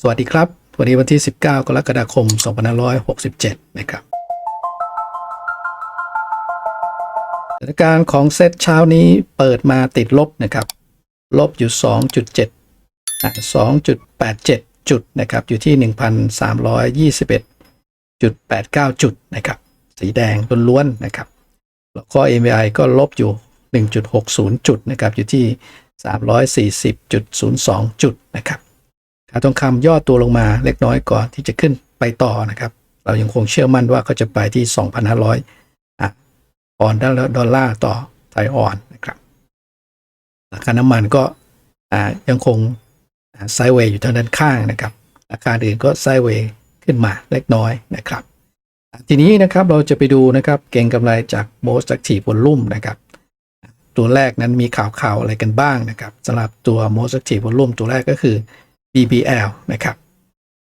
สวัสดีครับ วันนี้วันที่ 19 กรกฎาคม 2567 นะครับสถานการณ์ของเซตเช้านี้เปิดมาติดลบนะครับ ลบอยู่ 2.7อะ2.87 จุดนะครับ อยู่ที่ 1,321.89 จุดนะครับ สีแดงล้วนๆนะครับ แล้วก็ MAI ก็ลบอยู่ 1.60 จุดนะครับ อยู่ที่ 340.02 จุดนะครับ ค่าทองคำย่อตัวลงมาเล็กน้อยก่อนที่จะขึ้นไปต่อนะครับ เรายังคงเชื่อมั่นว่าเขาจะไปที่ 2,500อะออนดอลลาร์ต่อไทยออนนะครับราคาน้ำมันก็อ่ายังคงไซเวย์อยู่ทางด้านข้างนะครับราคาอื่นก็ไซเวย์ขึ้นมาเล็กน้อยนะครับ ทีนี้นะครับเราจะไปดูนะครับเก่งกำไรจาก most active volume นะครับตัวแรกนั้นมีข่าวข่าวอะไรกันบ้างนะครับสำหรับตัว most active volume ตัวแรกก็คือ BBL นะครับ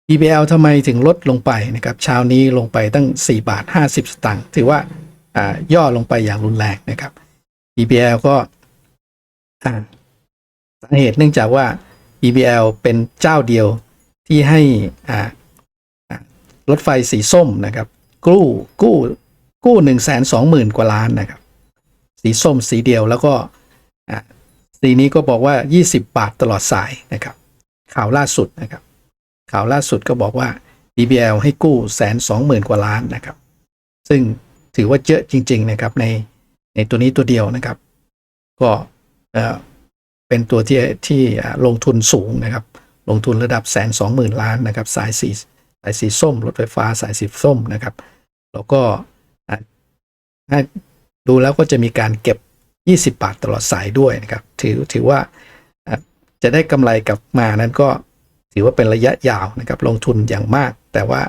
BBL ทำไมถึงลดลงไปนะครับเช้านี้ลงไปตั้ง 4 บาท 50 สตางค์ถือว่าย่อลงไปอย่างรุนแรงนะครับ BBL ก็สาเหตุเนื่องจากว่า BBL เป็นเจ้าเดียวที่ให้รถไฟสีส้มนะครับ กู้กู้กู้1 2 0 0 0 0กว่าล้านนะครับ สีส้มสีเดียวแล้วก็สีนี้ก็บอกว่า 20 บาทตลอดสายนะครับ ข่าวล่าสุดนะครับ ข่าวล่าสุดก็บอกว่า BBL ให้กู้แสนสองหมื่นกว่าล้านนะครับ ซึ่งถือว่าเยอะจริง ๆ นะครับในในตัวนี้ตัวเดียวนะครับ ก็เออเป็นตัวที่ที่ลงทุนสูงนะครับ ลงทุนระดับแสนสองหมื่นล้านนะครับ สายสีสายสีส้ม รถไฟฟ้าสายสีส้มนะครับ แล้วก็ดูแล้วก็จะมีการเก็บ 20 บาทตลอดสายด้วยนะครับ ถือถือว่า จะได้กำไรกลับมานั้นก็ถือว่าเป็นระยะยาวนะครับลงทุนอย่างมาก แต่ว่า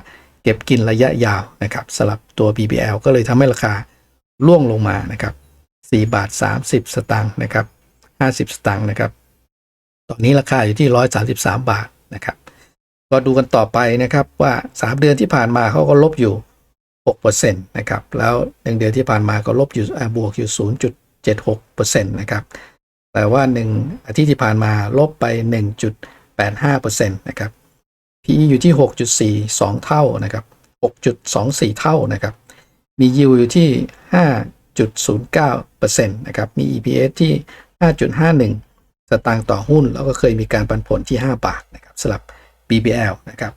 เก็บกินระยะยาวนะครับสำหรับตัว BBL ก็เลยทำให้ราคาล่วงลงมานะครับ4บาท 30 สตางค์นะครับ50 สตางค์นะครับ ตอนนี้ราคาอยู่ที่ 133 บาทนะครับ ก็ดูกันต่อไปนะครับว่า 3 เดือนที่ผ่านมาเขาก็ลบอยู่6%นะครับ แล้ว 1 เดือนที่ผ่านมาก็ลบอยู่อ่าบวกอยู่ 0.76%นะครับ แต่ว่า 1 อาทิตย์ที่ผ่านมาลบไป 1.85%นะครับ PE อยู่ที่ 6.42 เท่านะครับ 6.24 เท่านะครับ มี yield อยู่ที่ 5.09%นะครับ มี EPS ที่ 5.51 สตางค์ต่อหุ้น แล้วก็เคยมีการปันผลที่ 5 บาทนะครับสำหรับ BBL นะครับ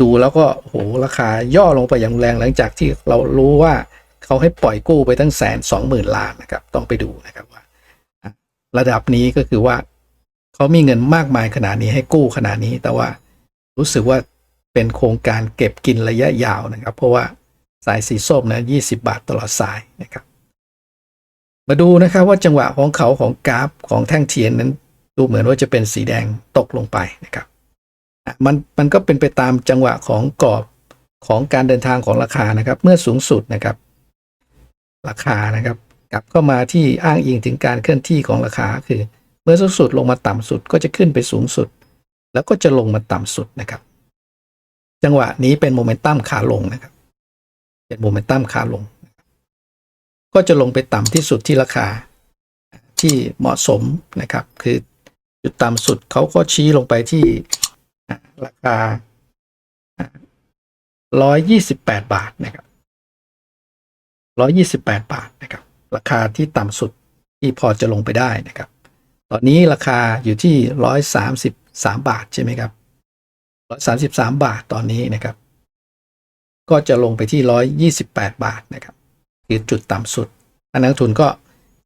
ดูแล้วก็โหราคาย่อลงไปอย่างแรงหลังจากที่เรารู้ว่าเขาให้ปล่อยกู้ไปตั้งแสนสองหมื่นล้านนะครับ ต้องไปดูนะครับว่า ระดับนี้ก็คือว่าเขามีเงินมากมายขนาดนี้ให้กู้ขนาดนี้ แต่ว่ารู้สึกว่าเป็นโครงการเก็บกินระยะยาวนะครับ เพราะว่าสายสีส้มนะ20 บาทตลอดสายนะครับ มาดูนะครับว่าจังหวะของเขาของกราฟของแท่งเทียนนั้น ดูเหมือนว่าจะเป็นสีแดงตกลงไปนะครับมันมันก็เป็นไปตามจังหวะของกรอบของการเดินทางของราคานะครับ เมื่อสูงสุดนะครับ ราคานะครับ กลับเข้ามาที่อ้างอิงถึงการเคลื่อนที่ของราคาคือ เมื่อสูงสุดลงมาต่ำสุดก็จะขึ้นไปสูงสุด แล้วก็จะลงมาต่ำสุดนะครับ จังหวะนี้เป็นโมเมนตัมขาลงนะครับ เป็นโมเมนตัมขาลง ก็จะลงไปต่ำที่สุดที่ราคาที่เหมาะสมนะครับ คือจุดต่ำสุดเขาก็ชี้ลงไปที่ราคาร้อยยี่สิบาทนะครับร้อยี่สิบแปดบาทนะครับ ราคาที่ต่ำสุดที่พอจะลงไปได้นะครับ ตอนนี้ราคาอยู่ที่ร้อยสามสิบสามบาทใช่ไหมครับร้อยสามสิบสามบาทตอนนี้นะครับ ก็จะลงไปที่ร้อยยี่สิบแปดบาทนะครับ คือจุดต่ำสุดนักลงทุนก็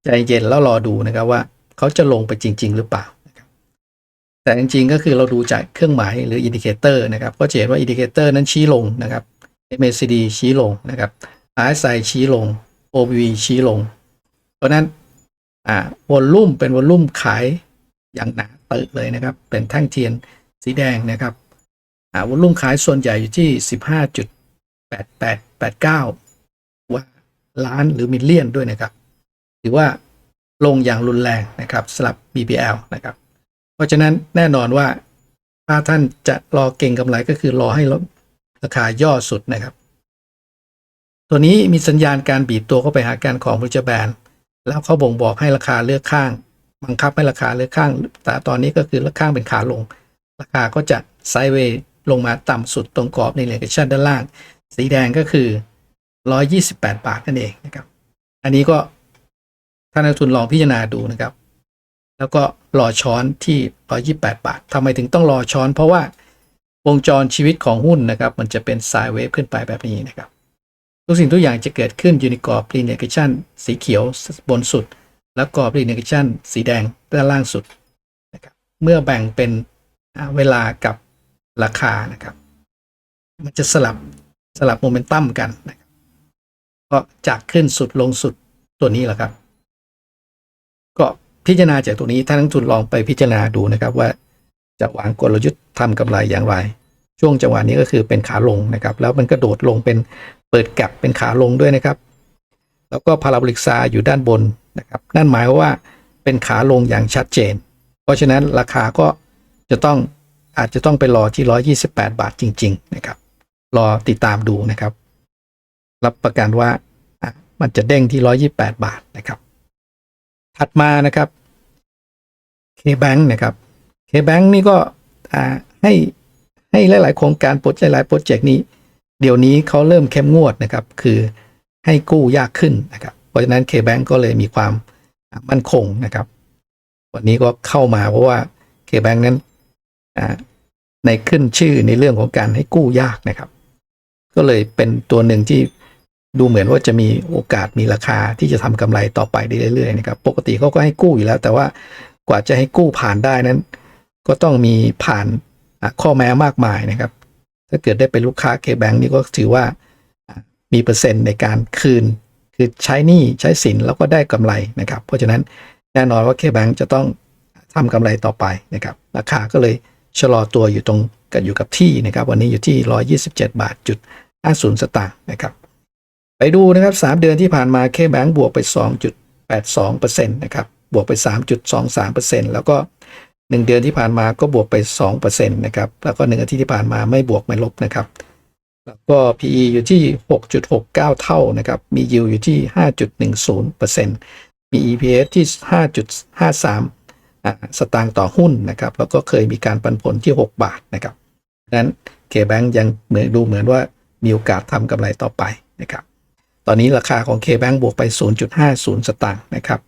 ใจเย็นแล้วรอดูนะครับว่าเขาจะลงไปจริง ๆ หรือเปล่าแต่จริงๆ ก็คือเราดูจากเครื่องหมายหรืออินดิเคเตอร์นะครับ ก็จะเห็นว่าอินดิเคเตอร์นั้นชี้ลงนะครับ MACD ชี้ลงนะครับ RSI ชี้ลง OBV ชี้ลง ราะนั้นอ่าวอลลุ่มเป็นวอลลุ่มขายอย่างหนาตึกเลยนะครับ เป็นแท่งเทียนสีแดงนะครับอ่าวอลลุ่มขายส่วนใหญ่อยู่ที่ 15.8889 ว่าล้านหรือมิลเลียนด้วยนะครับ ถือว่าลงอย่างรุนแรงนะครับสำหรับ BBL นะครับ เพราะฉะนั้นแน่นอนว่าถ้าท่านจะรอเก่งกำไรก็คือรอให้ราคาย่อสุดนะครับ ตัวนี้มีสัญญาณการบีบตัวเข้าไปหาการของบริจแบน แล้วเขาบ่งบอกให้ราคาเลือกข้าง บังคับให้ราคาเลือกข้าง แต่ตอนนี้ก็คือเลือกข้างเป็นขาลง ราคาก็จะไซด์เวย์ลงมาต่ำสุดตรงกรอบในเลกชันด้านล่าง สีแดงก็คือ 128 บาทนั่นเองนะครับ อันนี้ก็ท่านนักทุนลองพิจารณาดูนะครับ แล้วก็รอช้อนที่ 128 บาททำไมถึงต้องรอช้อน เพราะว่าวงจรชีวิตของหุ้นนะครับ มันจะเป็นไซด์เวฟขึ้นไปแบบนี้นะครับ ทุกสิ่งทุกอย่างจะเกิดขึ้นอยู่ในกรอบ l i n e a r regression สีเขียวบนสุด แล้วกรอบ l i n e a r regression สีแดงด้านล่างสุดนะครับเมื่อแบ่งเป็นเวลากับราคานะครับ มันจะสลับสลับโมเมนตัมกันนะครับก็จากขึ้นสุดลงสุดตัวนี้แหละครับ ก็พิจารณาจากตัวนี้ท่านนักลงทุนลองไปพิจารณาดูนะครับว่าจะวางกลยุทธ์ทำกำไรอย่างไร ช่วงจังหวะนี้ก็คือเป็นขาลงนะครับ แล้วมันกระโดดลงเป็น เปิดแกลบเป็นขาลงด้วยนะครับ แล้วก็พาราโบลิกซาอยู่ด้านบนนะครับ นั่นหมายว่าเป็นขาลงอย่างชัดเจน เพราะฉะนั้นราคาก็จะต้องอาจจะต้องไปรอที่ 128 บาทจริง ๆ นะครับ รอติดตามดูนะครับ รับประกันว่ามันจะเด้งที่ 128 บาทนะครับ ถัดมานะครับ K-Bank นะครับ K-Bank นี่ก็ให้ให้หลาย ๆ โครงการโปรเจกต์หลายโปรเจกต์นี้ เดี๋ยวนี้เขาเริ่มเข้มงวดนะครับ คือให้กู้ยากขึ้นนะครับ เพราะฉะนั้น K-Bank ก็เลยมีความมั่นคงนะครับ วันนี้ก็เข้ามาเพราะว่า K-Bank นั้นในขึ้นชื่อในเรื่องของการให้กู้ยากนะครับ ก็เลยเป็นตัวหนึ่งที่ดูเหมือนว่าจะมีโอกาสมีราคาที่จะทำกำไรต่อไปได้เรื่อยๆนะครับ ปกติเขาก็ให้กู้อยู่แล้ว แต่ว่ากว่าจะให้กู้ผ่านได้นั้น ก็ต้องมีผ่านข้อแม้มากมายนะครับ ถ้าเกิดได้เป็นลูกค้า K-Bank นี่ก็ถือว่ามีเปอร์เซ็นต์ในการคืน คือใช้หนี้ใช้สินแล้วก็ได้กำไรนะครับ เพราะฉะนั้นแน่นอนว่า K-Bank จะต้องทำกำไรต่อไปนะครับ ราคาก็เลยชะลอตัวอยู่ตรงกันอยู่กับที่นะครับ วันนี้อยู่ที่ 127 บาทจุด50 สตางค์นะครับ ไปดูนะครับ 3 เดือนที่ผ่านมา K-Bank บวกไป 2.82%นะครับบวกไป 3.23%แล้วก็ 1 เดือนที่ผ่านมาก็บวกไป2%นะครับแล้วก็ 1 อาทิตย์ที่ผ่านมาไม่บวกไม่ลบนะครับแล้วก็ PE อยู่ที่ 6.69 เท่านะครับมี yield อยู่ที่ 5.10%มี EPS ที่ 5.53อ่าสตางค์ต่อหุ้นนะครับแล้วก็เคยมีการปันผลที่ 6 บาทนะครับดังนั้น K-Bank ยังเหมือนดูเหมือนว่ามีโอกาสทำกำไรต่อไปนะครับตอนนี้ราคาของ K-Bank บวกไป 0.50 สตางค์นะครับ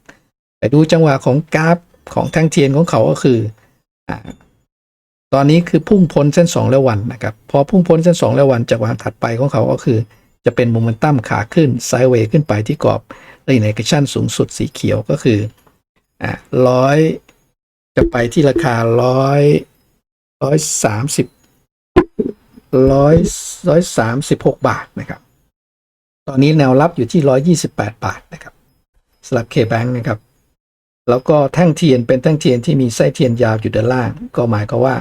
ไปดูจังหวะของกราฟ ของแท่งเทียนของเขาก็คืออตอนนี้คือพุ่งพ้นเส้น 2 และวันนะครับ พอพุ่งพ้นเส้น 2 และวันจากวันถัดไปของเขาก็คือ จะเป็นโมเมนตัมขาขึ้นไซด์เวย์ขึ้นไปที่กรอบรีเนกชันสูงสุดสีเขียวก็คืออ่าร้อยจะไปที่ราคาร้อยร้อยสามสิบร้อยร้อยสามสิบหกบาทนะครับ ตอนนี้แนวรับอยู่ที่128บแปดบาทนะครับสำหรับ K-Bank นะครับ แล้วก็แท่งเทียนเป็นแท่งเทียนที่มีไส้เทียนยาวอยู่ด้านล่าง ก็หมายควาว่า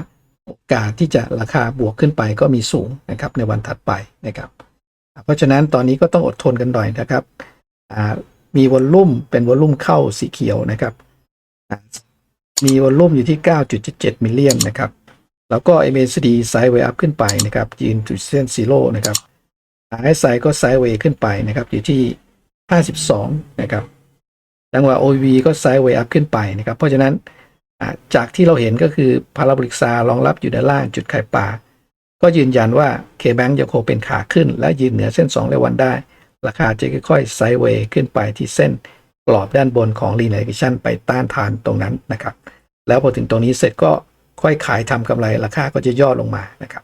โอกาสที่จะราคาบวกขึ้นไปก็มีสูงนะครับในวันถัดไปนะครับ เพราะฉะนั้นตอนนี้ก็ต้องอดทนกันหน่อยนะครับมีวอลลุ่มเป็นวอลลุ่มเข้าสีเขียวนะครับ มีวอลลุ่มอยู่ที่ 9.77 มิลเลียนนะครับ แล้วก็ MACD ไซด์เวย์อัพขึ้นไปนะครับยืนจุดเส้นซีโร่นะครับ RSI ก็ไซด์เวย์ขึ้นไปนะครับอยู่ที่ 52 นะครับ จังหวะ OV ก็ไซด์เวย์อัพขึ้นไปนะครับ เพราะฉะนั้นจากที่เราเห็นก็คือพาราโบลิกซารองรับอยู่ด้านล่างจุดไขายป่าก็ยืนยันว่า K-Bank ยังคงเป็นขาขึ้น และยืนเหนือเส้น 2 และวันได้ ราคาจะค่อยๆไซด์เวย์ขึ้นไปที่เส้นกรอบด้านบนของ l i n e a r regression ไปต้านทานตรงนั้นนะครับ แล้วพอถึงตรงนี้เสร็จก็ค่อยขายทำกำไรราคาก็จะย่อลงมานะครับ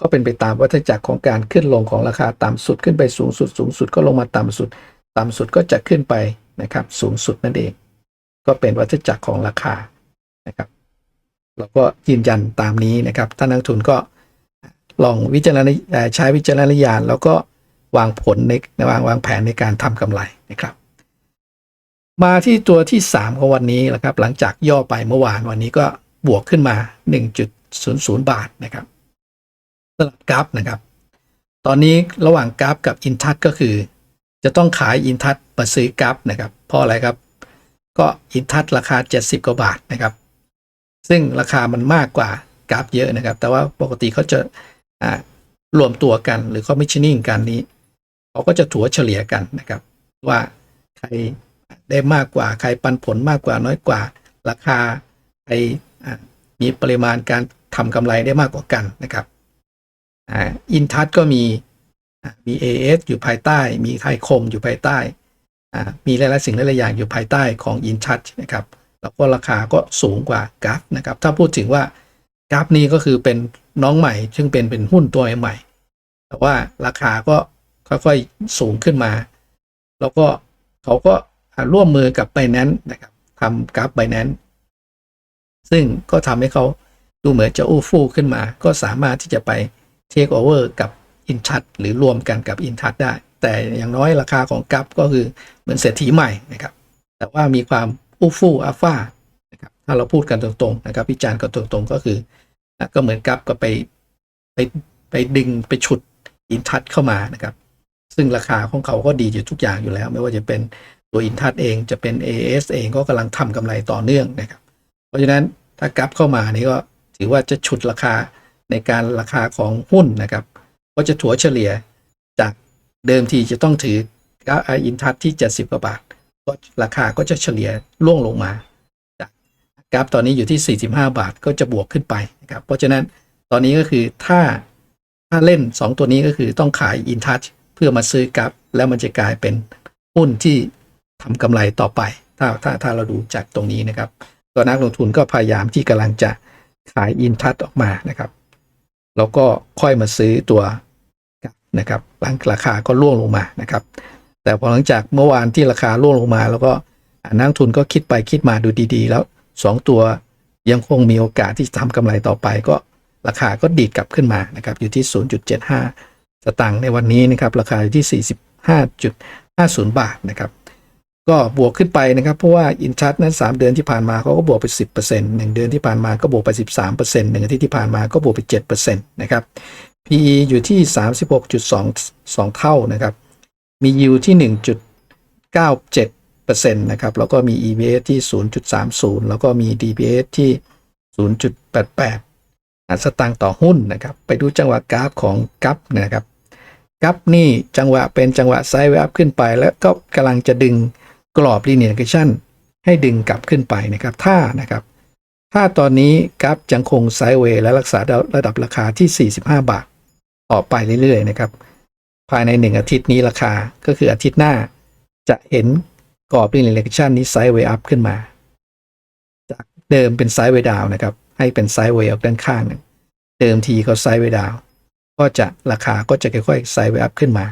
ก็เป็นไปตามวัฏจักรของการขึ้นลงของราคาต่ำสุดขึ้นไปสูงสุดสูงสุดก็ลงมาต่ำสุด ต่ำสุดก็จะขึ้นไป นะครับสูงสุดนั่นเอง ก็เป็นวัฏจักรของราคานะครับ เราก็ยืนยันตามนี้นะครับท่านนักทุนก็ลองวิจารณเอ่อใช้วิจารณญาณแล้วก็วางผลในวางวางแผนในการทำกำไรนะครับ มาที่ตัวที่ 3 ของวันนี้นะครับ หลังจากย่อไปเมื่อวานวันนี้ก็บวกขึ้นมา 1.00 บาทนะครับสำหรับกราฟนะครับ ตอนนี้ระหว่างกราฟกับอินทัศก็คือ จะต้องขายอินทัศมาซื้อกราฟนะครับเพราะอะไรครับ ก็อินทัศราคา 70 กว่าบาทนะครับ ซึ่งราคามันมากกว่ากราฟเยอะนะครับ แต่ว่าปกติเขาจะรวมตัวกันหรือเขาไม่ชินิ่งกันนี้เขาก็จะถัวเฉลี่ยกันนะครับ ว่าใครได้มากกว่าใครปันผลมากกว่าน้อยกว่า ราคาใครมีปริมาณการทำกำไรได้มากกว่ากันนะครับอ,อินทัศก็มี มี AS อยู่ภายใต้ มีไทยคมอยู่ภายใต้อ่ามีหลายๆสิ่งหลายๆอย่างอยู่ภายใต้ของอินทัศนะครับ แล้วก็ราคาก็สูงกว่ากราฟนะครับ ถ้าพูดถึงว่ากราฟนี้ก็คือเป็นน้องใหม่ ซึ่งเป็นเป็นหุ้นตัวใหม่ แต่ว่าราคาก็ค่อยๆสูงขึ้นมา แล้วก็เขาก็ร่วมมือกับไบแนนนะครับทำกราฟไบแนนซึ่งก็ทำให้เขาดูเหมือนจะอู้ฟู่ขึ้นมา ก็สามารถที่จะไปเทคโอเวอร์กับ อินทั h หรือรวมกันกับอินทั h ได้ แต่อย่างน้อยราคาของกราฟก็คือเหมือนเศรษฐีใหม่นะครับ แต่ว่ามีความอู้ฟู่อัลฟานะครับถ้าเราพูดกันตรงๆนะครับวิจารณ์กันตรงๆก็คือก็เหมือนกราฟก็ไปไปไปดึงไปฉุดอินทั h เข้ามานะครับ ซึ่งราคาของเขาก็ดีอยู่ทุกอย่างอยู่แล้ว ไม่ว่าจะเป็นตัวอินทัศเองจะเป็น AS เองก็กำลังทำกำไรต่อเนื่องนะครับ เพราะฉะนั้นถ้ากลับเข้ามานี่ก็ถือว่าจะฉุดราคาในการราคาของหุ้นนะครับ ก็จะถัวเฉลี่ยจากเดิมทีจะต้องถือก้าอินทัศที่ 70กว่าบาท ก็ราคาก็จะเฉลี่ยล่วงลงมาจากกราฟตอนนี้อยู่ที่ 45 บาทก็จะบวกขึ้นไปนะครับเพราะฉะนั้นตอนนี้ก็คือถ้าถ้าเล่น 2 ตัวนี้ก็คือต้องขายอินทัชเพื่อมาซื้อกราฟแล้วมันจะกลายเป็นหุ้นที่ทำกำไรต่อไป ถ้าถ้าถ้าเราดูจากตรงนี้นะครับตัวนักลงทุนก็พยายามที่กำลังจะขายอินทัชออกมานะครับ แล้วก็ค่อยมาซื้อตัว นะครับหลังราคาก็ร่วงลงมานะครับ แต่พอหลังจากเมื่อวานที่ราคาร่วงลงมา แล้วก็นักทุนก็คิดไปคิดมาดูดีๆ แล้ว 2 ตัวยังคงมีโอกาสที่จะทำกำไรต่อไปก็ราคาก็ดีดกลับขึ้นมานะครับอยู่ที่ 0.75 สตางค์ในวันนี้นะครับราคาอยู่ที่ 45.50 บาทนะครับก็บวกขึ้นไปนะครับเพราะว่าอินทัชนั้น 3 เดือนที่ผ่านมาเขาก็บวกไป 10% 1 เดือนที่ผ่านมาก็บวกไป 13% 1อาทิตย์ที่ผ่านมาก็บวกไป 7%นะครับ PE อยู่ที่ 36.22 เท่านะครับ มี yield ที่ 1.97%นะครับ แล้วก็มี EPS ที่ 0.30 แล้วก็มี DPS ที่ 0.88อัตราสตางค์ต่อหุ้นนะครับ ไปดูจังหวะกราฟของกัฟนะครับกัฟนี่จังหวะเป็นจังหวะไซด์เวฟขึ้นไป แล้วก็กำลังจะดึงกรอบ linear regression ให้ดึงกลับขึ้นไปนะครับ ถ้านะครับถ้าตอนนี้กราฟยังคงไซด์เวย์และรักษาระดับราคาที่ 45 บาท ออไปเรื่อยๆนะครับ ภายใน 1 อาทิตย์นี้ราคาก็คืออาทิตย์หน้าจะเห็นกรอบ linear regression นี้ไซด์เวย์อัพขึ้นมา จากเดิมเป็นไซด์เวย์ดาวนะครับ ให้เป็นไซด์เวย์ออกด้านข้างเดิมทีเขาไซด์เวย์ดาวก็จะราคาก็จะค่อยๆไซด์เวย์อัพขึ้นมา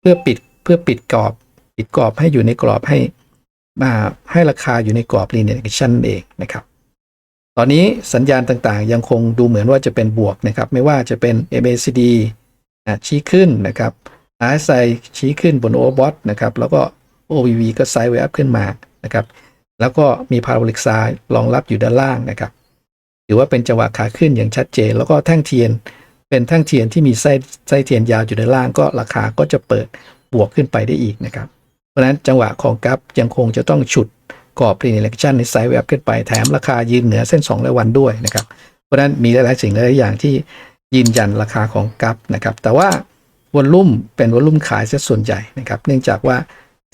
เพื่อปิดเพื่อปิดกรอบปิดกรอบให้อยู่ในกรอบให้มาให้ราคาอยู่ในกรอบ linear regression เองนะครับ ตอนนี้สัญญาณต่างๆ ยังคงดูเหมือนว่าจะเป็นบวกนะครับ ไม่ว่าจะเป็น MACD ชี้ขึ้นนะครับ RSI ชี้ขึ้นบน Overbought นะครับ แล้วก็ OVV ก็ไซด์เวอัพขึ้นมานะครับ แล้วก็มี Parabolic Sign รองรับอยู่ด้านล่างนะครับ ถือว่าเป็นจังหวะขาขึ้นอย่างชัดเจน แล้วก็แท่งเทียน เป็นแท่งเทียนที่มีไส้ไส้เทียนยาวอยู่ด้านล่าง ก็ราคาก็จะเปิดบวกขึ้นไปได้อีกนะครับ เพราะฉะนั้นจังหวะของกราฟยังคงจะต้องฉุด กรอบ linear regression ในไซด์เวฟขึ้นไปแถมราคายืนเหนือเส้น2รายวันด้วยนะครับ เพราะนั้นมีหลายๆสิ่งหลายอย่างที่ยืนยันราคาของกราฟนะครับ แต่ว่าวอลลุ่มเป็นวอลลุ่มขายซะส่วนใหญ่นะครับ เนื่องจากว่า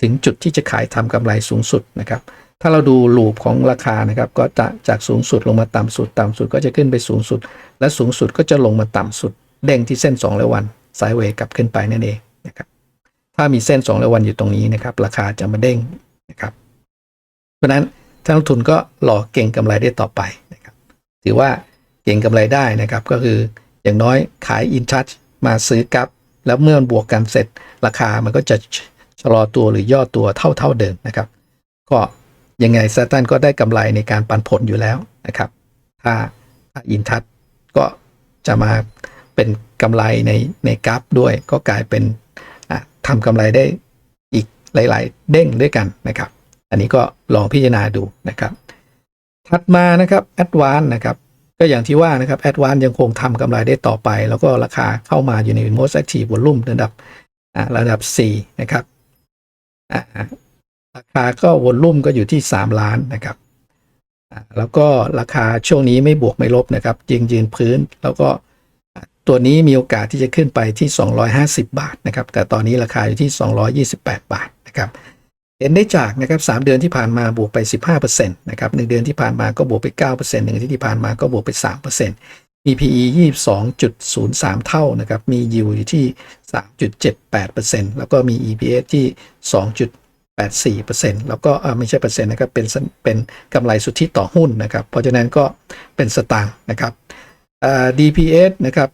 ถึงจุดที่จะขายทำกำไรสูงสุดนะครับ ถ้าเราดูลูปของราคานะครับ ก็จะจากสูงสุดลงมาต่ำสุด ต่ำสุดก็จะขึ้นไปสูงสุด และสูงสุดก็จะลงมาต่ำสุด เด้งที่เส้น2รายวันไซด์เวย์กลับขึ้นไปนั่นเองนะครับ ถ้ามีเส้น2รายวันอยู่ตรงนี้นะครับ ราคาจะมาเด้งนะครับ เพราะนั้นท่านลงทุนก็หล่อเก่งกำไรได้ต่อไปนะครับถือว่าเก่งกำไรได้นะครับก็คืออย่างน้อยขายอินทัชมาซื้อกับ แล้วเมื่อมันบวกกันเสร็จราคามันก็จะชะลอตัวหรือย่อตัวเท่าเท่าเดิมนะครับ ก็ยังไงซตันก็ได้กำไรในการปันผลอยู่แล้วนะครับ ถ้าอินทัชก็จะมาเป็นกำไรในในกราฟด้วยก็กลายเป็นอะทำกำไรได้อีกหลาย ๆ เด้งด้วยกันนะครับ อันนี้ก็ลองพิจารณาดูนะครับถัดมานะครับแอดวานนะครับก็อย่างที่ว่านะครับแอดวานยังคงทำกำไรได้ต่อไป แล้วก็ราคาเข้ามาอยู่ใน most active volume ระดับอ่าระดับ 4 นะครับอ่าราคาก็วอลลุ่มก็อยู่ที่ 3 ล้านนะครับอ่าแล้วก็ราคาช่วงนี้ไม่บวกไม่ลบนะครับยืนยืนพื้น แล้วก็ตัวนี้มีโอกาสที่จะขึ้นไปที่ 250 บาทนะครับ แต่ตอนนี้ราคาอยู่ที่ 228 บาทนะครับ เห็นได้จากนะครับ3เดือนที่ผ่านมาบวกไป 15%นะครับ1เดือนที่ผ่านมาก็บวกไป9% 1อาทิตย์ที่ผ่านมาก็บวกไป 3%มี PE 22.03 เท่านะครับมี yield อยู่ที่ 3.78%แล้วก็มี EPS ที่ 2.84%แล้วก็เอ่อไม่ใช่เปอร์เซ็นต์นะครับเป็นเป็นกำไรสุทธิต่อหุ้นนะครับ เพราะฉะนั้นก็เป็นสตางค์นะครับ DPS นะครับ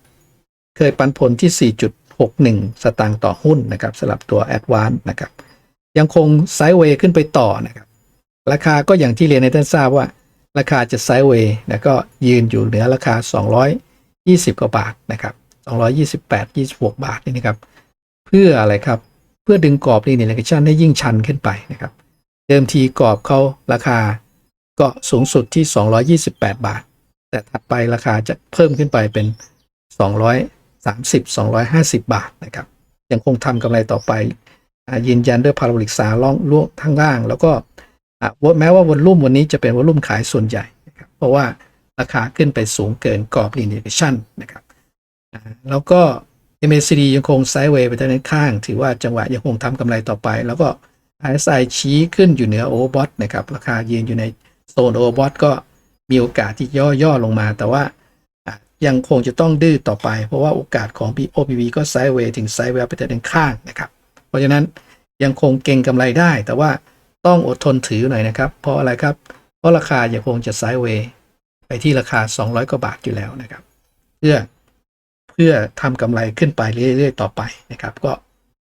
เคยปันผลที่ 4.61 สตางค์ต่อหุ้นนะครับสำหรับตัว a d v a n c e นะครับ ยังคงไซด์เวย์ขึ้นไปต่อนะครับ ราคาก็อย่างที่เรียนในท่านทราบว่า ราคาจะไซด์เวย์แล้วก็ยืนอยู่เหนือราคา 220 กว่าบาทนะครับ 228 26 บาทนี่นะครับ เพื่ออะไรครับเพื่อดึงกรอบลีเนียร์ชันให้ยิ่งชันขึ้นไปนะครับ เดิมทีกรอบเขาราคาก็สูงสุดที่ 228 บาท แต่ถัดไปราคาจะเพิ่มขึ้นไปเป็น 230 250 บาทนะครับ ยังคงทำกำไรต่อไป ยืนยันด้วยพาราโบลิกสาล่องล่วงทั้งล่าง แล้วก็แม้ว่าวอลลุ่มวันนี้จะเป็นวอลลุ่มขายส่วนใหญ่นะครับเพราะว่าราคาขึ้นไปสูงเกินกรอบลีเนียร์ชันนะครับแล้วก็ MACD ยังคงไซด์เวย์ไปทางด้านข้าง ถือว่าจังหวะยังคงทำกำไรต่อไป แล้วก็ RSI ชี้ขึ้นอยู่เหนือโอเวอร์บอทนะครับราคายืนอยู่ในโซนโอเวอร์บอทก็มีโอกาสที่ย่อย่อลงมา แต่ว่ายังคงจะต้องดื้อต่อไป เพราะว่าโอกาสของ OPV ก็ไซด์เวย์ถึงไซด์เวย์ไปทางด้านข้างนะครับ ราะฉะนั้นยังคงเก็งกำไรได้ แต่ว่าต้องอดทนถือหน่อยนะครับ เพราะอะไรครับ เพราะราคายังคงจะไซด์เวย์ไปที่ราคา 200 กว่าบาทอยู่แล้วนะครับ เพื่อเพื่อทำกำไรขึ้นไปเรื่อยๆ ต่อไปนะครับ ก็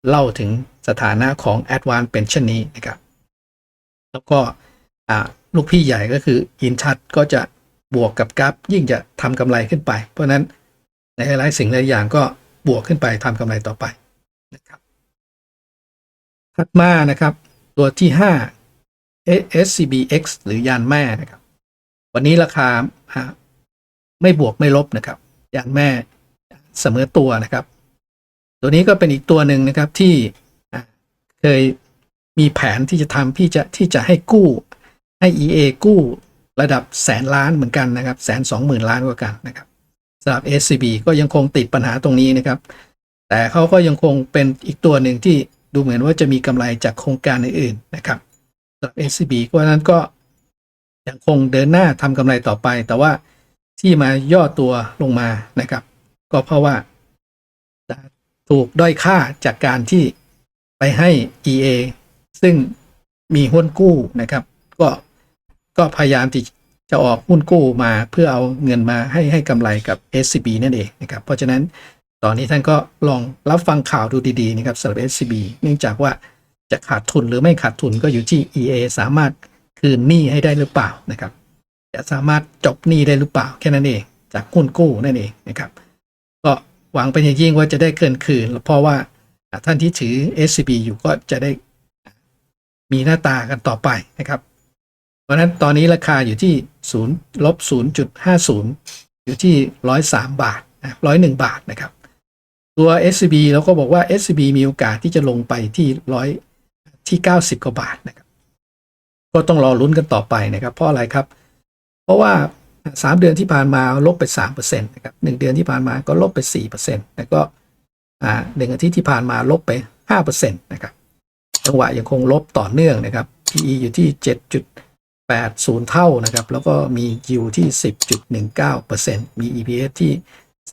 เล่าถึงสถานะของ a d v a n c e เป็นเช่นนี้นะครับ แล้วก็ลูกพี่ใหญ่ก็คืออินทัชก็จะบวกกับกราฟยิ่งจะทำกำไรขึ้นไป เพราะฉะนั้นในหลายสิ่งหลายอย่างก็บวกขึ้นไปทำกำไรต่อไปนะครับ ถัดมานะครับ ตัวที่ 5 SCBX หรือยานแม่นะครับ วันนี้ราคาไม่บวกไม่ลบนะครับ ยานแม่เสมอตัวนะครับ ตัวนี้ก็เป็นอีกตัวหนึ่งนะครับที่เคยมีแผนที่จะทำที่จะที่จะให้กู้ให้ EA กู้ระดับแสนล้านเหมือนกันนะครับแสนสองหมื่นล้านกว่ากันนะครับสำหรับ SCB ก็ยังคงติดปัญหาตรงนี้นะครับ แต่เขาก็ยังคงเป็นอีกตัวหนึ่งที่ ดูเหมือนว่าจะมีกำไรจากโครงการอื่นๆนะครับสำหรับ SCB ก็นั้นก็ยังคงเดินหน้าทำกำไรต่อไป แต่ว่าที่มาย่อตัวลงมานะครับ ก็เพราะว่าถูกด้อยค่าจากการที่ไปให้ EA ซึ่งมีหุ้นกู้นะครับ ก็ก็พยายามที่จะออกหุ้นกู้มาเพื่อเอาเงินมาให้ให้กำไรกับ SCB นั่นเองนะครับ เพราะฉะนั้น ตอนนี้ท่านก็ลองรับฟังข่าวดูดีๆนะครับสำหรับ SCB เนื่องจากว่าจะขาดทุนหรือไม่ขาดทุนก็อยู่ที่ EA สามารถคืนหนี้ให้ได้หรือเปล่านะครับจะสามารถจบหนี้ได้หรือเปล่าแค่นั้นเอง จากหุ้นกู้นั่นเองนะครับ ก็หวังเป็นอย่างยิ่งว่าจะได้เกินคืน เพราะว่าท่านที่ถือ SCB อยู่ก็จะได้มีหน้าตากันต่อไปนะครับ เพราะนั้นตอนนี้ราคาอยู่ที่0ลบ0.50 อยู่ที่ 103 บาทนะ101 บาทนะครับ ตัว SCB เราก็บอกว่า SCB มีโอกาสที่จะลงไปที่ร้อยที่ 90 กว่าบาทนะครับ ก็ต้องรอลุ้นกันต่อไปนะครับ เพราะอะไรครับ เพราะว่า 3 เดือนที่ผ่านมาลบไป3%นะครับ1เดือนที่ผ่านมาก็ลบไป 4%แล้วก็อ่าหนึ่งอาทิตย์ที่ผ่านมาลบไป5%นะครับจังหวะยังคงลบต่อเนื่องนะครับ PE อยู่ที่ 7.80 เท่านะครับ แล้วก็มี yield ที่ 10.19%มี EPS ที่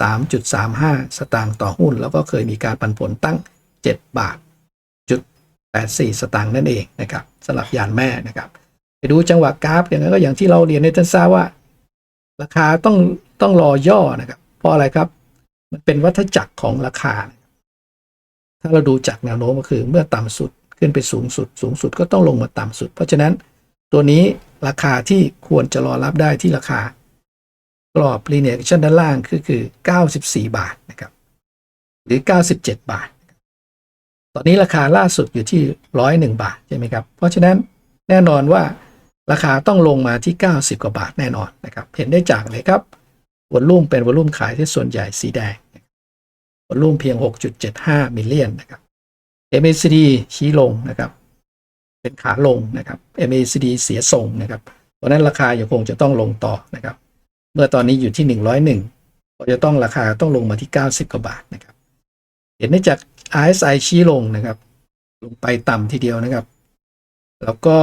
3.35 สตางค์ต่อหุ้น แล้วก็เคยมีการปันผลตั้ง 7 บาทจุด84 สตางค์นั่นเองนะครับสำหรับยานแม่นะครับไปดูจังหวะกราฟอย่างนั้นก็อย่างที่เราเรียนในท่านทราบว่า ราคาต้องต้องรอย่อนะครับเพราะอะไรครับ มันเป็นวัฏจักรของราคา ถ้าเราดูจากแนวโน้มก็คือเมื่อต่ำสุดขึ้นไปสูงสุด สูงสุดก็ต้องลงมาต่ำสุด เพราะฉะนั้นตัวนี้ราคาที่ควรจะรอรับได้ที่ราคา กรอบ linear action ด้านล่างคือคือ 94 บาทนะครับหรือ 97 บาท ตอนนี้ราคาล่าสุดอยู่ที่ 101 บาทใช่ไหมครับ เพราะฉะนั้นแน่นอนว่าราคาต้องลงมาที่ 90 กว่าบาทแน่นอนนะครับ เห็นได้จากเลยครับวอลลุ่มเป็นวอลลุ่มขายที่ส่วนใหญ่สีแดงวอลลุ่มเพียง 6.75 มิลเลียนนะครับ MACD ชี้ลงนะครับ เป็นขาลงนะครับ MACD เสียทรงนะครับ เพราะนั้นราคายังคงจะต้องลงต่อนะครับ เมื่อตอนนี้อยู่ที่ 101ก็จะต้องราคาต้องลงมาที่ 90 กว่าบาทนะครับ เห็นได้จาก RSI ชี้ลงนะครับ ลงไปต่ำทีเดียวนะครับ แล้วก็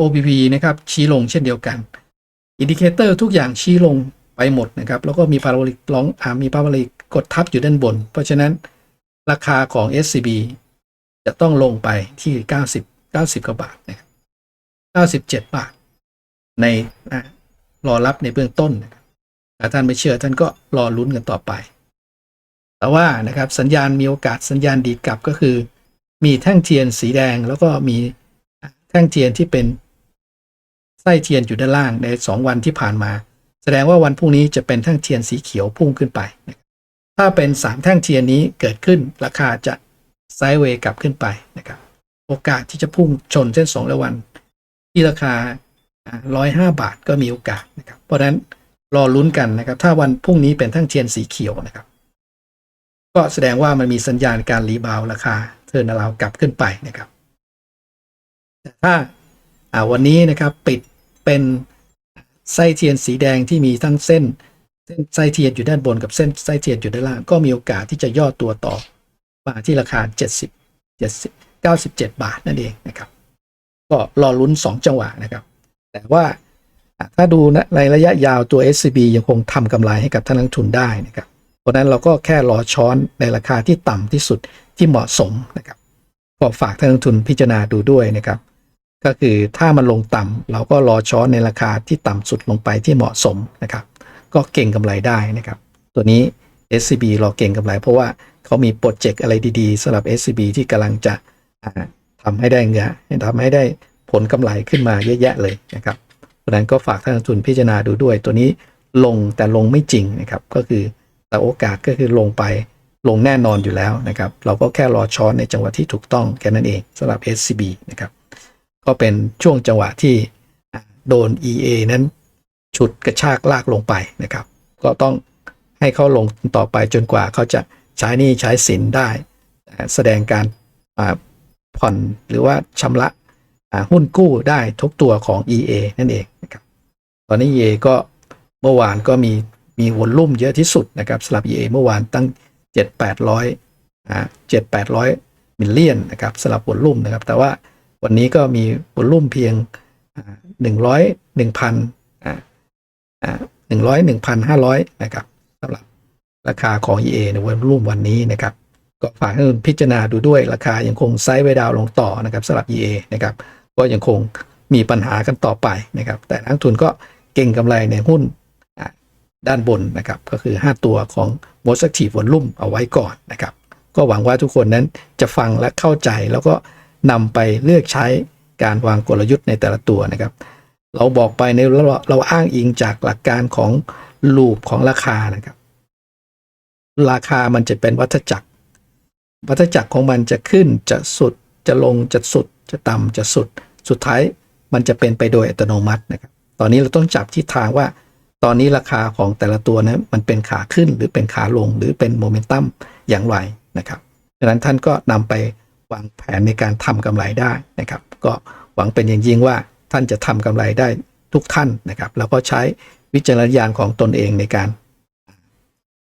OBV นะครับ ชี้ลงเช่นเดียวกัน อินดิเคเตอร์ทุกอย่างชี้ลงไปหมดนะครับ แล้วก็มีพาราโบลิกร้องอมีพาราโบลิกกดทับอยู่ด้านบน เพราะฉะนั้นราคาของ SCB จะต้องลงไปที่ 90 90 กว่าบาทนะครับ97 บาทใน รอรับในเบื้องต้นถ้าท่านไม่เชื่อท่านก็รอลุ้นกันต่อไป แต่ว่านะครับสัญญาณมีโอกาสสัญญาณดีดกลับก็คือ มีแท่งเทียนสีแดงแล้วก็มีแท่งเทียนที่เป็นไส้เทียนอยู่ด้านล่างใน 2 วันที่ผ่านมา แสดงว่าวันพรุ่งนี้จะเป็นแท่งเทียนสีเขียวพุ่งขึ้นไปนถ้าเป็น 3 แท่งเทียนนี้เกิดขึ้นราคาจะไซด์เวย์กลับขึ้นไปนะครับ โอกาสที่จะพุ่งชนเส้น2ระวัน ที่ราคา 105บาทก็มีโอกาสนะครับ เพราะฉะนั้นรอลุ้นกันนะครับ ถ้าวันพรุ่งนี้เป็นแท่งเทียนสีเขียวนะครับ ก็แสดงว่ามันมีสัญญาณการรีบาวราคาเทิร์นาราวกลับขึ้นไปนะครับแต่ถ้าอ่าวันนี้นะครับปิดเป็นไส้เทียนสีแดงที่มีทั้งเส้นเส้นไส้เทียนอยู่ด้านบนกับเส้นไส้เทียนอยู่ด้านล่าง ก็มีโอกาสที่จะย่อตัวต่อมาที่ราคา 70 70 97 บาทนั่นเองนะครับ ก็รอลุ้น 2 จังหวะนะครับ แต่ว่าถ้าดูนะในระยะยาวตัว SCB ยังคงทำกำไรให้กับท่านนักลงทุนได้นะครับ เพราะนั้นเราก็แค่รอช้อนในราคาที่ต่ำที่สุดที่เหมาะสมนะครับก็ฝากท่านนักลงทุนพิจารณาดูด้วยนะครับ ก็คือถ้ามันลงต่ำเราก็รอช้อนในราคาที่ต่ำสุดลงไปที่เหมาะสมนะครับ ก็เก่งกำไรได้นะครับ ตัวนี้ SCB รอเก่งกำไร เพราะว่าเขามีโปรเจกต์อะไรดีๆสำหรับ SCB ที่กำลังจะทำให้ได้เงินทำให้ได้ ผลกำไรขึ้นมาเยอะแยะเลยนะครับเพราะนั้นก็ฝากท่านนักลงทุนพิจารณาดูด้วย ตัวนี้ลงแต่ลงไม่จริงนะครับก็คือแต่โอกาสก็คือลงไปลงแน่นอนอยู่แล้วนะครับ เราก็แค่รอช้อนในจังหวะที่ถูกต้องแค่นั้นเองสำหรับ SCB นะครับก็เป็นช่วงจังหวะที่โดน EA นั้นฉุดกระชากลากลงไปนะครับ ก็ต้องให้เขาลงต่อไปจนกว่าเขาจะใช้นี้ใช้สินได้ แสดงการผ่อนหรือว่าชำระ หุ้นกู้ได้ทุกตัวของ EA นั่นเองนะครับตอนนี้ EA ก็เมื่อวานก็มีมีวอลลุ่มเยอะที่สุดนะครับสำหรับ EA เมื่อวานตั้ง 7 800อ่า7 800 มิลเลียนนะครับสำหรับวอลลุ่มนะครับ แต่ว่าวันนี้ก็มีวอลลุ่มเพียงหนึ่งร้อยหนึ่งพันอ่าอ่าหนึ่งร้อยหนึ่งพันห้าร้อยนะครับสำหรับราคาของ EA ในวอลลุ่มวันนี้นะครับ ก็ฝากให้คุณพิจารณาดูด้วยราคายังคงไซด์ไว้ดาวลงต่อนะครับสำหรับ EA นะครับ ก็ยังคงมีปัญหากันต่อไปนะครับ แต่นักลงทุนก็เก่งกำไรในหุ้นด้านบนนะครับ ก็คือ 5 ตัวของ most active volume เอาไว้ก่อนนะครับ ก็หวังว่าทุกคนนั้นจะฟังและเข้าใจแล้วก็นำไปเลือกใช้การวางกลยุทธ์ในแต่ละตัวนะครับ เราบอกไปในเราเราอ้างอิงจากหลักการของลูปของราคานะครับ ราคามันจะเป็นวัฏจักร วัฏจักรของมันจะขึ้นจะสุดจะลงจะสุดจะต่ำจะสุด สุดท้ายมันจะเป็นไปโดยอัตโนมัตินะครับ ตอนนี้เราต้องจับทิศทางว่า ตอนนี้ราคาของแต่ละตัวนะมันเป็นขาขึ้นหรือเป็นขาลงหรือเป็นโมเมนตัมอย่างไรนะครับดังนั้นท่านก็นำไปวางแผนในการทำกำไรได้นะครับ ก็หวังเป็นอย่างยิ่งว่าท่านจะทำกำไรได้ทุกท่านนะครับ แล้วก็ใช้วิจารณญาณของตนเองในการ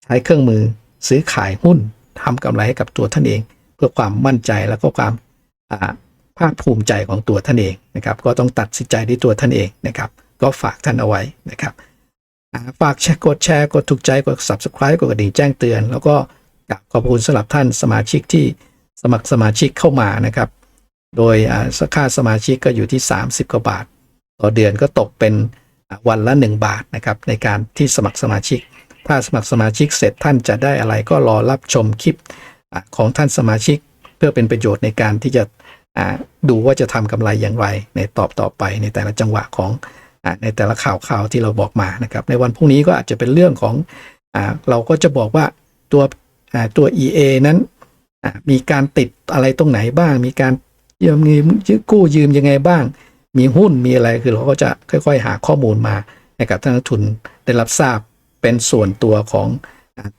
ใช้เครื่องมือซื้อขายหุ้นทำกำไรให้กับตัวท่านเอง เพื่อความมั่นใจแล้วก็ความ ภาคภูมิใจของตัวท่านเองนะครับ ก็ต้องตัดสินใจด้วยตัวท่านเองนะครับ ก็ฝากท่านเอาไว้นะครับฝากแชร์กดแชร์กดถูกใจกด subscribe กดกระดิ่งแจ้งเตือน แล้วก็กราบขอบคุณสำหรับท่านสมาชิกที่สมัครสมาชิกเข้ามานะครับ โดยค่าสมาชิกก็อยู่ที่ 30กว่าบาท ต่อเดือนก็ตกเป็นวันละ 1 บาทนะครับในการที่สมัครสมาชิก ถ้าสมัครสมาชิกเสร็จท่านจะได้อะไรก็รอรับชมคลิปของท่านสมาชิก เพื่อเป็นประโยชน์ในการที่จะ ดูว่าจะทำกำไรอย่างไรในตอบต่อไปในแต่ละจังหวะของอในแต่ละข่าวข่าวที่เราบอกมานะครับ ในวันพรุ่งนี้ก็อาจจะเป็นเรื่องของอเราก็จะบอกว่าตัวตัว EA นั้นมีการติดอะไรตรงไหนบ้าง มีการยืมเงินยืมกู้ยืมยังไงบ้าง มีหุ้นมีอะไรคือเราก็จะค่อย ๆ หาข้อมูลมาให้กับท่านนักลงทุนได้รับทราบเป็นส่วนตัวของ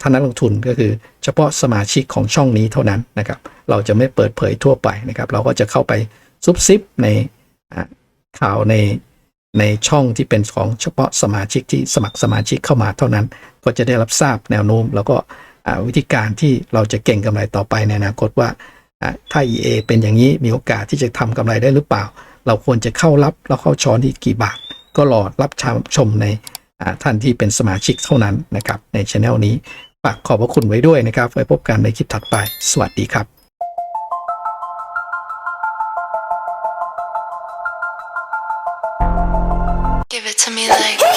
ท่านนักลงทุนก็คือเฉพาะสมาชิกของช่องนี้เท่านั้นนะครับ เราจะไม่เปิดเผยทั่วไปนะครับ เราก็จะเข้าไปซุบซิบในข่าวในในช่องที่เป็นของเฉพาะสมาชิกที่สมัครสมาชิกเข้ามาเท่านั้น ก็จะได้รับทราบแนวโน้ม แล้วก็วิธีการที่เราจะเก่งกำไรต่อไปในอนาคตว่าอ่าถ้า EA เป็นอย่างนี้มีโอกาสที่จะทำกำไรได้หรือเปล่า เราควรจะเข้ารับแล้วเข้าช้อนที่กี่บาท ก็รอรับชมชมใน ท่านที่เป็นสมาชิกเท่านั้นนะครับในช anel นี้ฝากขอบพระคุณไว้ด้วยนะครับ ไว้พบกันในคลิปถัดไป สวัสดีครับ Give it to me like